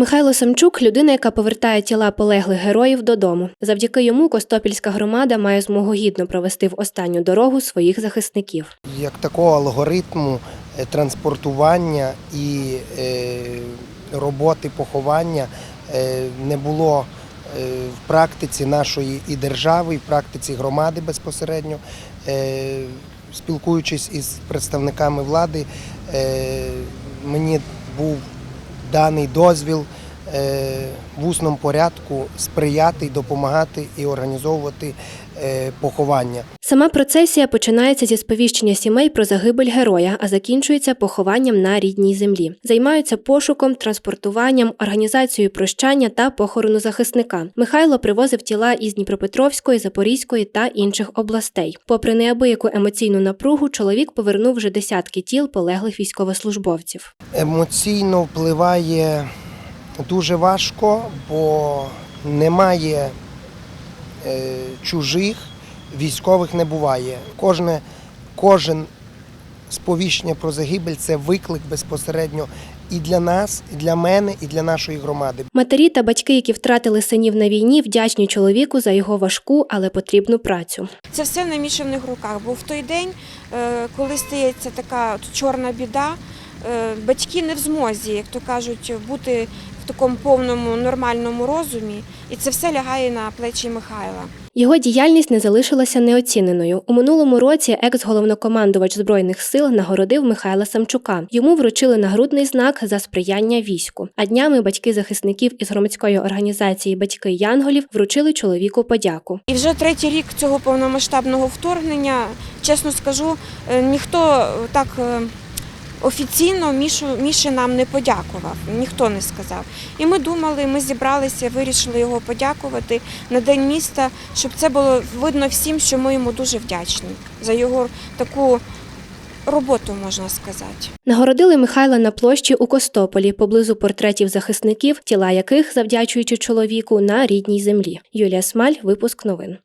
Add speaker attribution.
Speaker 1: Михайло Самчук людина, яка повертає тіла полеглих героїв додому. Завдяки йому Костопільська громада має змогу гідно провести в останню дорогу своїх захисників.
Speaker 2: як такого алгоритму е, транспортування і е, роботи поховання е, не було в практиці нашої і держави, і в практиці громади безпосередньо. Спілкуючись із представниками влади, мені був даний дозвіл в усному порядку сприяти, допомагати і організовувати е, поховання.
Speaker 1: Сама процесія починається зі сповіщення сімей про загибель героя, а закінчується похованням на рідній землі. Займаються пошуком, транспортуванням, організацією прощання та похорону захисника. Михайло привозив тіла із Дніпропетровської, Запорізької та інших областей. Попри неабияку емоційну напругу, чоловік повернув вже десятки тіл полеглих військовослужбовців.
Speaker 2: емоційно впливає дуже важко, бо немає е, чужих, військових не буває. Кожне, кожен сповіщення про загибель це виклик безпосередньо і для нас, і для мене, і для нашої громади.
Speaker 1: Матері та батьки, які втратили синів на війні, вдячні чоловіку за його важку, але потрібну працю.
Speaker 3: Це все на мішаних руках. Бо в той день, е, коли стається така чорна біда, батьки не в змозі, як то кажуть, бути в такому повному нормальному розумі, і це все лягає на плечі Михайла.
Speaker 1: Його діяльність не залишилася неоціненою. У минулому році екс-головнокомандувач збройних сил нагородив Михайла Самчука. Йому вручили нагрудний знак за сприяння війську. А днями батьки захисників із громадської організації Батьки Янголів вручили чоловіку подяку.
Speaker 3: І вже третій рік цього повномасштабного вторгнення, чесно скажу, е, ніхто так е, офіційно Мішу, Міші нам не подякував, ніхто не сказав. І ми думали, ми зібралися, вирішили його подякувати на День міста, щоб це було видно всім, що ми йому дуже вдячні за його таку роботу, можна сказати.
Speaker 1: Нагородили Михайла на площі у Костополі поблизу портретів захисників, тіла яких, завдячуючи чоловіку, на рідній землі. Юлія Смаль, випуск новин.